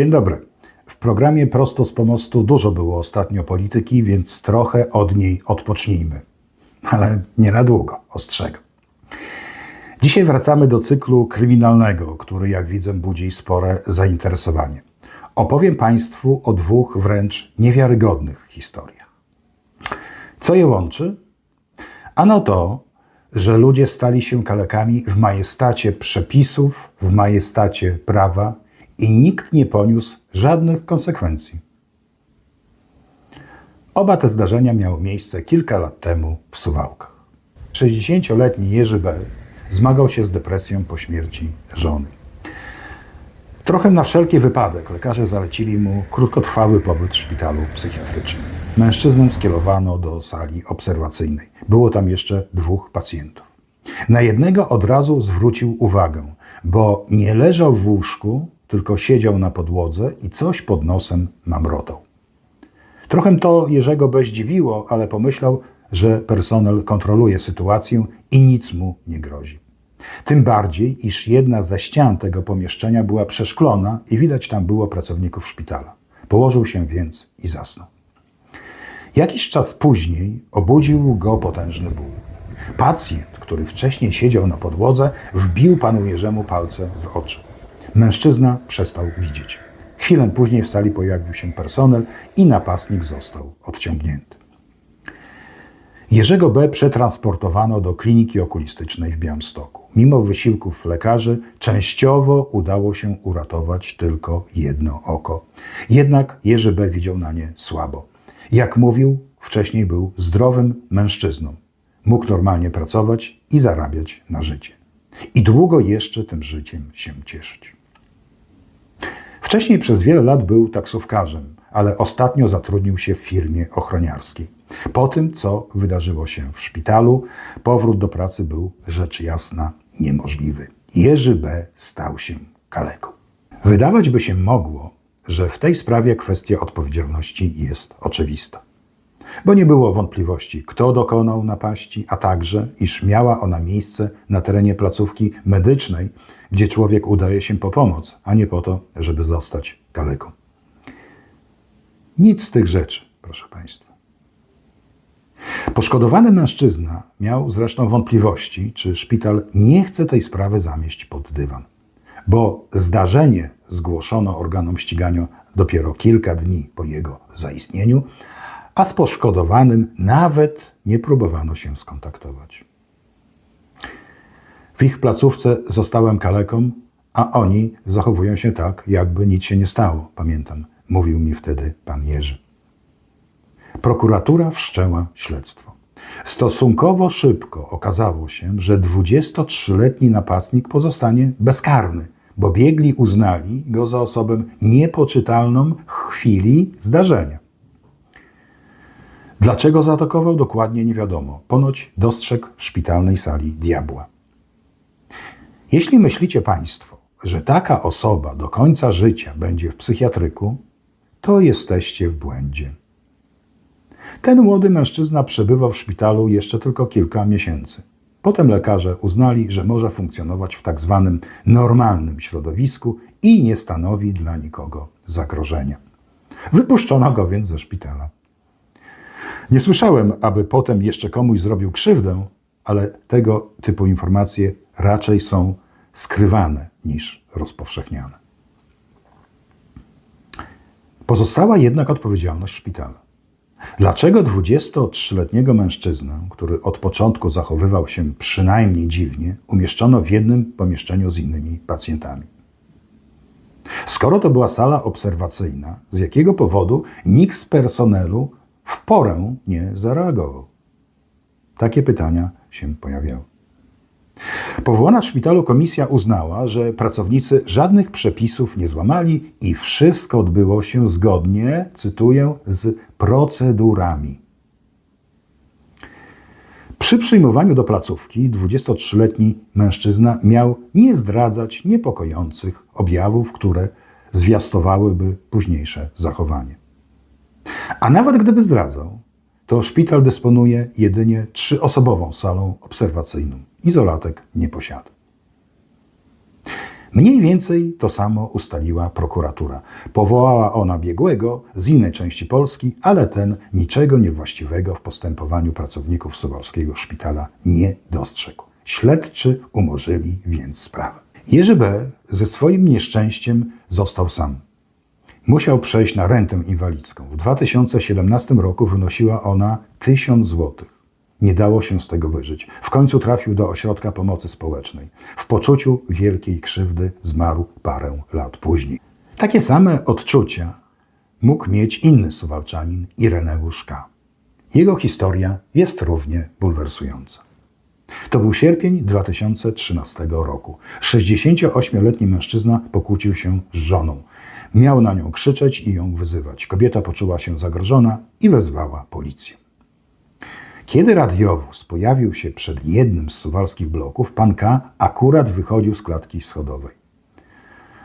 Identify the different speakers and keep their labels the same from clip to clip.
Speaker 1: Dzień dobry. W programie Prosto z Pomostu dużo było ostatnio polityki, więc trochę od niej odpocznijmy. Ale nie na długo, ostrzegam. Dzisiaj wracamy do cyklu kryminalnego, który jak widzę budzi spore zainteresowanie. Opowiem Państwu o dwóch wręcz niewiarygodnych historiach. Co je łączy? Ano to, że ludzie stali się kalekami w majestacie przepisów, w majestacie prawa i nikt nie poniósł żadnych konsekwencji. Oba te zdarzenia miały miejsce kilka lat temu w Suwałkach. 60-letni Jerzy B. zmagał się z depresją po śmierci żony. Trochę na wszelki wypadek lekarze zalecili mu krótkotrwały pobyt w szpitalu psychiatrycznym. Mężczyznę skierowano do sali obserwacyjnej. Było tam jeszcze dwóch pacjentów. Na jednego od razu zwrócił uwagę, bo nie leżał w łóżku, tylko siedział na podłodze i coś pod nosem mamrotał. Trochę to Jerzego B. zdziwiło, ale pomyślał, że personel kontroluje sytuację i nic mu nie grozi. Tym bardziej, iż jedna ze ścian tego pomieszczenia była przeszklona i widać tam było pracowników szpitala. Położył się więc i zasnął. Jakiś czas później obudził go potężny ból. Pacjent, który wcześniej siedział na podłodze, wbił panu Jerzemu palce w oczy. Mężczyzna przestał widzieć. Chwilę później w sali pojawił się personel i napastnik został odciągnięty. Jerzego B. przetransportowano do kliniki okulistycznej w Białymstoku. Mimo wysiłków lekarzy częściowo udało się uratować tylko jedno oko. Jednak Jerzy B. widział na nie słabo. Jak mówił, wcześniej był zdrowym mężczyzną. Mógł normalnie pracować i zarabiać na życie. I długo jeszcze tym życiem się cieszyć. Wcześniej przez wiele lat był taksówkarzem, ale ostatnio zatrudnił się w firmie ochroniarskiej. Po tym, co wydarzyło się w szpitalu, powrót do pracy był rzecz jasna niemożliwy. Jerzy B. stał się kaleką. Wydawać by się mogło, że w tej sprawie kwestia odpowiedzialności jest oczywista. Bo nie było wątpliwości, kto dokonał napaści, a także, iż miała ona miejsce na terenie placówki medycznej, gdzie człowiek udaje się po pomoc, a nie po to, żeby zostać kaleką. Nic z tych rzeczy, proszę Państwa. Poszkodowany mężczyzna miał zresztą wątpliwości, czy szpital nie chce tej sprawy zamieść pod dywan, bo zdarzenie zgłoszono organom ścigania dopiero kilka dni po jego zaistnieniu, a z poszkodowanym nawet nie próbowano się skontaktować. W ich placówce zostałem kaleką, a oni zachowują się tak, jakby nic się nie stało, pamiętam, mówił mi wtedy pan Jerzy. Prokuratura wszczęła śledztwo. Stosunkowo szybko okazało się, że 23-letni napastnik pozostanie bezkarny, bo biegli uznali go za osobę niepoczytalną w chwili zdarzenia. Dlaczego zaatakował, dokładnie nie wiadomo. Ponoć dostrzegł w szpitalnej sali diabła. Jeśli myślicie Państwo, że taka osoba do końca życia będzie w psychiatryku, to jesteście w błędzie. Ten młody mężczyzna przebywał w szpitalu jeszcze tylko kilka miesięcy. Potem lekarze uznali, że może funkcjonować w tak zwanym normalnym środowisku i nie stanowi dla nikogo zagrożenia. Wypuszczono go więc ze szpitala. Nie słyszałem, aby potem jeszcze komuś zrobił krzywdę, ale tego typu informacje raczej są skrywane niż rozpowszechniane. Pozostała jednak odpowiedzialność szpitala. Dlaczego 23-letniego mężczyznę, który od początku zachowywał się przynajmniej dziwnie, umieszczono w jednym pomieszczeniu z innymi pacjentami? Skoro to była sala obserwacyjna, z jakiego powodu nikt z personelu w porę nie zareagował? Takie pytania się pojawiały. Powołana w szpitalu komisja uznała, że pracownicy żadnych przepisów nie złamali i wszystko odbyło się zgodnie, cytuję, z procedurami. Przy przyjmowaniu do placówki 23-letni mężczyzna miał nie zdradzać niepokojących objawów, które zwiastowałyby późniejsze zachowanie. A nawet gdyby zdradzał, to szpital dysponuje jedynie trzyosobową salą obserwacyjną. Izolatek nie posiada. Mniej więcej to samo ustaliła prokuratura. Powołała ona biegłego z innej części Polski, ale ten niczego niewłaściwego w postępowaniu pracowników Suwalskiego Szpitala nie dostrzegł. Śledczy umorzyli więc sprawę. Jerzy B. ze swoim nieszczęściem został sam. Musiał przejść na rentę inwalidzką. W 2017 roku wynosiła ona 1000 złotych. Nie dało się z tego wyżyć. W końcu trafił do ośrodka pomocy społecznej. W poczuciu wielkiej krzywdy zmarł parę lat później. Takie same odczucia mógł mieć inny suwalczanin Ireneusz K. Jego historia jest równie bulwersująca. To był sierpień 2013 roku. 68-letni mężczyzna pokłócił się z żoną. Miał na nią krzyczeć i ją wyzywać. Kobieta poczuła się zagrożona i wezwała policję. Kiedy radiowóz pojawił się przed jednym z suwalskich bloków, pan K. akurat wychodził z klatki schodowej.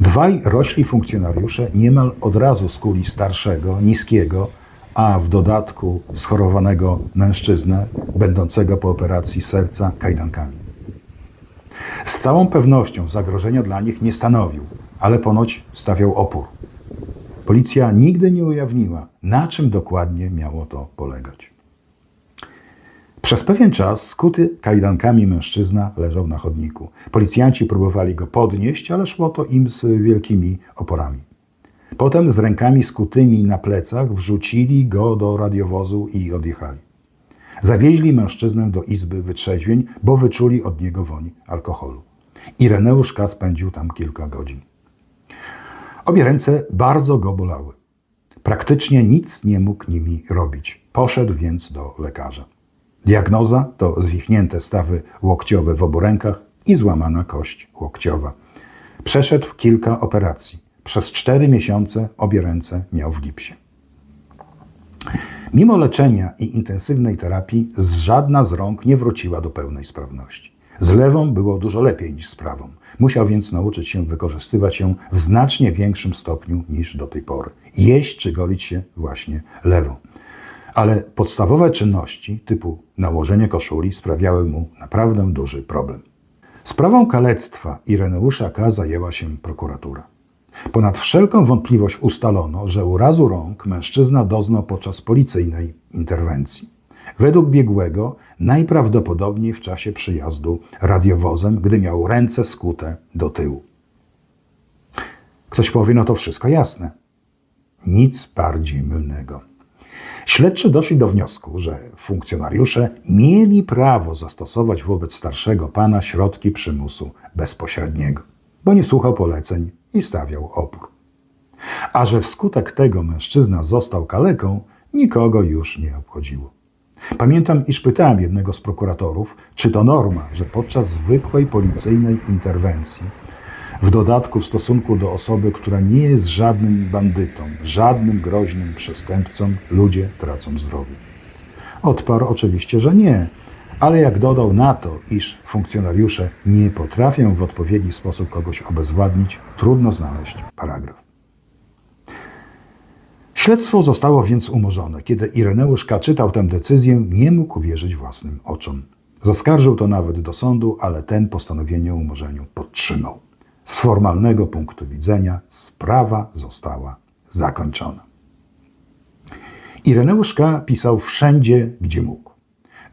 Speaker 1: Dwaj rośli funkcjonariusze niemal od razu skuli starszego, niskiego, a w dodatku schorowanego mężczyznę, będącego po operacji serca kajdankami. Z całą pewnością zagrożenia dla nich nie stanowił, ale ponoć stawiał opór. Policja nigdy nie ujawniła, na czym dokładnie miało to polegać. Przez pewien czas skuty kajdankami mężczyzna leżał na chodniku. Policjanci próbowali go podnieść, ale szło to im z wielkimi oporami. Potem z rękami skutymi na plecach wrzucili go do radiowozu i odjechali. Zawieźli mężczyznę do izby wytrzeźwień, bo wyczuli od niego woń alkoholu. Ireneusz K. spędził tam kilka godzin. Obie ręce bardzo go bolały. Praktycznie nic nie mógł nimi robić. Poszedł więc do lekarza. Diagnoza to zwichnięte stawy łokciowe w obu rękach i złamana kość łokciowa. Przeszedł kilka operacji. Przez cztery miesiące obie ręce miał w gipsie. Mimo leczenia i intensywnej terapii, żadna z rąk nie wróciła do pełnej sprawności. Z lewą było dużo lepiej niż z prawą. Musiał więc nauczyć się wykorzystywać ją w znacznie większym stopniu niż do tej pory. Jeść czy golić się właśnie lewą. Ale podstawowe czynności typu nałożenie koszuli sprawiały mu naprawdę duży problem. Sprawą kalectwa Ireneusza K. zajęła się prokuratura. Ponad wszelką wątpliwość ustalono, że urazu rąk mężczyzna doznał podczas policyjnej interwencji. Według biegłego najprawdopodobniej w czasie przyjazdu radiowozem, gdy miał ręce skute do tyłu. Ktoś powie, no to wszystko jasne. Nic bardziej mylnego. Śledczy doszli do wniosku, że funkcjonariusze mieli prawo zastosować wobec starszego pana środki przymusu bezpośredniego, bo nie słuchał poleceń i stawiał opór. A że wskutek tego mężczyzna został kaleką, nikogo już nie obchodziło. Pamiętam, iż pytałem jednego z prokuratorów, czy to norma, że podczas zwykłej policyjnej interwencji, w dodatku w stosunku do osoby, która nie jest żadnym bandytą, żadnym groźnym przestępcą, ludzie tracą zdrowie. Odparł oczywiście, że nie, ale jak dodał na to, iż funkcjonariusze nie potrafią w odpowiedni sposób kogoś obezwładnić, trudno znaleźć paragraf. Śledztwo zostało więc umorzone. Kiedy Ireneusz K. czytał tę decyzję, nie mógł uwierzyć własnym oczom. Zaskarżył to nawet do sądu, ale ten postanowienie o umorzeniu podtrzymał. Z formalnego punktu widzenia sprawa została zakończona. Ireneusz K. pisał wszędzie, gdzie mógł.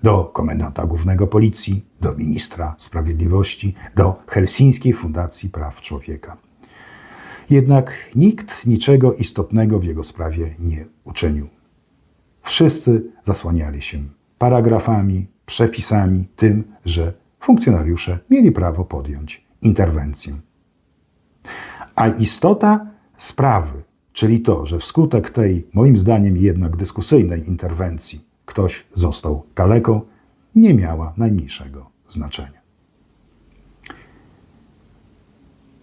Speaker 1: Do komendanta głównego policji, do ministra sprawiedliwości, do Helsińskiej Fundacji Praw Człowieka. Jednak nikt niczego istotnego w jego sprawie nie uczynił. Wszyscy zasłaniali się paragrafami, przepisami, tym, że funkcjonariusze mieli prawo podjąć interwencję. A istota sprawy, czyli to, że wskutek tej, moim zdaniem jednak dyskusyjnej interwencji, ktoś został kaleką, nie miała najmniejszego znaczenia.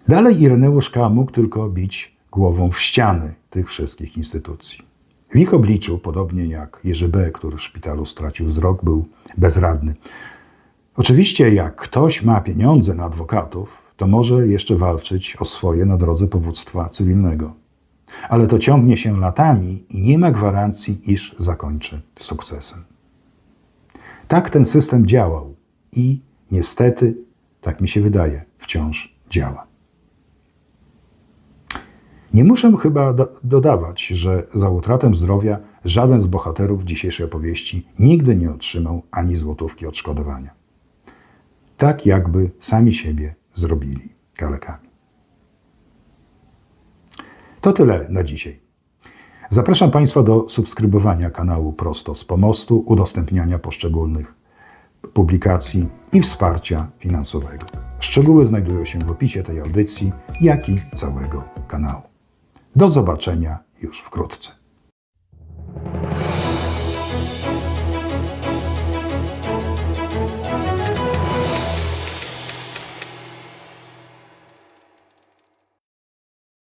Speaker 1: Dalej Ireneusz mógł tylko bić głową w ściany tych wszystkich instytucji. W ich obliczu, podobnie jak Jerzy B., który w szpitalu stracił wzrok, był bezradny. Oczywiście, jak ktoś ma pieniądze na adwokatów, to może jeszcze walczyć o swoje na drodze powództwa cywilnego. Ale to ciągnie się latami i nie ma gwarancji, iż zakończy sukcesem. Tak ten system działał i niestety, tak mi się wydaje, wciąż działa. Nie muszę chyba do, dodawać, że za utratę zdrowia żaden z bohaterów dzisiejszej opowieści nigdy nie otrzymał ani złotówki odszkodowania. Tak jakby sami siebie zrobili kalekami. To tyle na dzisiaj. Zapraszam Państwa do subskrybowania kanału Prosto z Pomostu, udostępniania poszczególnych publikacji i wsparcia finansowego. Szczegóły znajdują się w opisie tej audycji, jak i całego kanału. Do zobaczenia już wkrótce.